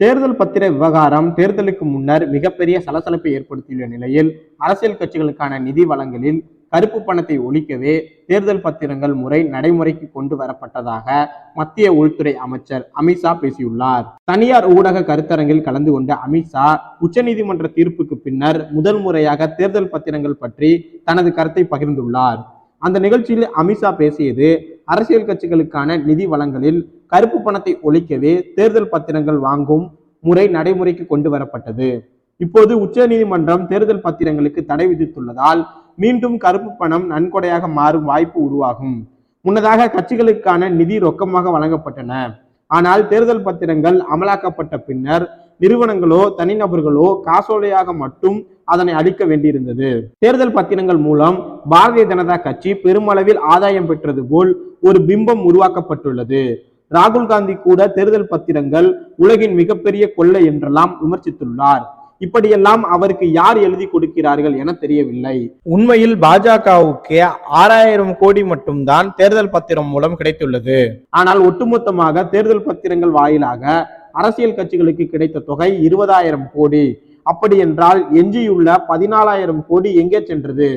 தேர்தல் பத்திர விவகாரம் தேர்தலுக்கு முன்னர் மிகப்பெரிய சலசலப்பை ஏற்படுத்தியுள்ள நிலையில் அரசியல் கட்சிகளுக்கான நிதி வழங்கலில் கருப்பு பணத்தை ஒழிக்கவே தேர்தல் பத்திரங்கள் முறை நடைமுறைக்கு கொண்டு வரப்பட்டதாக மத்திய உள்துறை அமைச்சர் அமித்ஷா பேசியுள்ளார். தனியார் ஊடக கருத்தரங்கில் கலந்து கொண்ட அமித்ஷா உச்சநீதிமன்ற தீர்ப்புக்கு பின்னர் முதல் முறையாக தேர்தல் பத்திரங்கள் பற்றி தனது கருத்தை பகிர்ந்துள்ளார். அந்த நிகழ்ச்சியில் அமித்ஷா பேசியது அரசியல் கட்சிகளுக்கான நிதி வளங்களில் கருப்பு பணத்தை ஒழிக்கவே தேர்தல் பத்திரங்கள் வாங்கும் முறை நடைமுறைக்கு கொண்டு வரப்பட்டது. இப்போது உச்சநீதிமன்றம் தேர்தல் பத்திரங்களுக்கு தடை விதித்துள்ளதால் மீண்டும் கருப்பு பணம் நன்கொடையாக மாறும் வாய்ப்பு உருவாகும். முன்னதாக கட்சிகளுக்கான நிதி ரொக்கமாக வழங்கப்பட்டன. ஆனால் தேர்தல் பத்திரங்கள் அமலாக்கப்பட்ட பின்னர் நிறுவனங்களோ தனிநபர்களோ காசோலையாக மட்டும் அதனை அளிக்க வேண்டியிருந்தது. தேர்தல் பத்திரங்கள் மூலம் பாரதிய ஜனதா கட்சி பெருமளவில் ஆதாயம் பெற்றது போல் ஒரு பிம்பம் உருவாக்கப்பட்டுள்ளது. ராகுல் காந்தி கூட தேர்தல் பத்திரங்கள் உலகின் மிகப்பெரிய கொள்ளை என்றெல்லாம் விமர்சித்துள்ளார். இப்படியெல்லாம் அவருக்கு யார் எழுதி கொடுக்கிறார்கள் என தெரியவில்லை. உண்மையில் பாஜகவுக்கு ஆறாயிரம் கோடி மட்டும்தான் தேர்தல் பத்திரம் மூலம் கிடைத்துள்ளது. ஆனால் ஒட்டுமொத்தமாக தேர்தல் பத்திரங்கள் வாயிலாக அரசியல் கட்சிகளுக்கு கிடைத்த தொகை இருபதாயிரம் கோடி. அப்படி என்றால் எஞ்சியுள்ள பதினாலாயிரம் கோடி எங்கே சென்றது?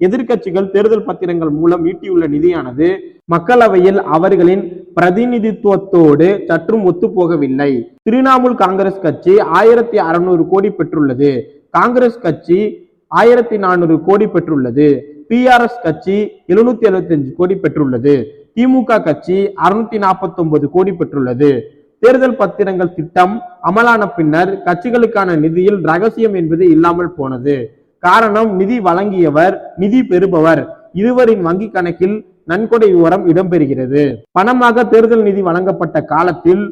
எதிர்க்கட்சிகள் தேர்தல் பத்திரங்கள் மூலம் ஈட்டியுள்ள நிதியானது மக்களவையில் அவர்களின் பிரதிநிதித்துவத்தோடு சற்றும் ஒத்துப்போகவில்லை. திரிணாமுல் காங்கிரஸ் கட்சி ஆயிரத்தி அறுநூறு கோடி பெற்றுள்ளது. காங்கிரஸ் கட்சி ஆயிரத்தி நானூறு கோடி பெற்றுள்ளது. பிஆர்எஸ் கட்சி எழுநூத்தி எழுபத்தி அஞ்சு கோடி பெற்றுள்ளது. திமுக கட்சி அறுநூத்தி நாற்பத்தி ஒன்பது கோடி பெற்றுள்ளது. தேர்தல் பத்திரங்கள் திட்டம் அமலான பின்னர் கட்சிகளுக்கான நிதியில் ரகசியம் என்பது இல்லாமல் போனது. காரணம் நிதி வழங்கியவர் நிதி பெறுபவர். இருவரின் வங்கி கணக்கில் நன்கொடை விவரம் இடம்பெறுகிறது. பணமாக தேர்தல் நிதி வழங்கப்பட்ட காலத்தில்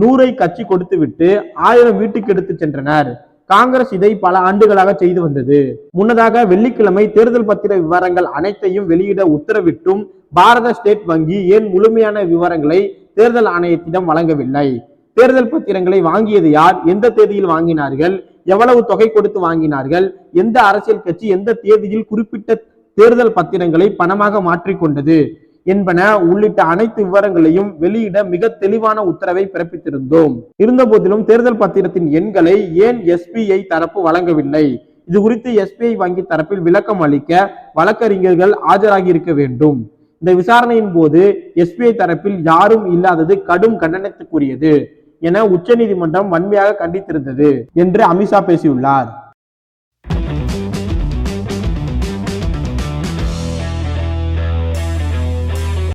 நூறை கட்சி கொடுத்துவிட்டு ஆயிரம் வீட்டுக்கு எடுத்து சென்றனர். காங்கிரஸ் இதை பல ஆண்டுகளாக செய்து வந்தது. முன்னதாக வெள்ளிக்கிழமை தேர்தல் பத்திர விவரங்கள் அனைத்தையும் வெளியிட உத்தரவிட்டும் பாரத ஸ்டேட் வங்கி ஏன் முழுமையான விவரங்களை தேர்தல் ஆணையத்திடம் வழங்கவில்லை? தேர்தல் பத்திரங்களை வாங்கியது யார்? எந்த தேதியில் வாங்கினார்கள்? எவ்வளவு தொகை கொடுத்து வாங்கினார்கள்? எந்த அரசியல் கட்சி எந்த தேதியில் குறிப்பிட்ட தேர்தல் பத்திரங்களை பணமாக மாற்றிக்கொண்டது என்பன உள்ளிட்ட அனைத்து விவரங்களையும் வெளியிட மிக தெளிவான உத்தரவை பிறப்பித்திருந்தோம். இருந்தபோதிலும் தேர்தல் பத்திரத்தின் எண்களை ஏன் எஸ்பிஐ தரப்பு வழங்கவில்லை? இது குறித்து எஸ்பிஐ வங்கி தரப்பில் விளக்கம் அளிக்க வழக்கறிஞர்கள் ஆஜராகி இருக்க வேண்டும். இந்த விசாரணையின் போது எஸ்பிஐ தரப்பில் யாரும் இல்லாதது கடும் கண்டனத்துக்குரியது என உச்சநீதிமன்றம் வன்மையாக கண்டித்திருந்தது என்று அமித்ஷா பேசியுள்ளார்.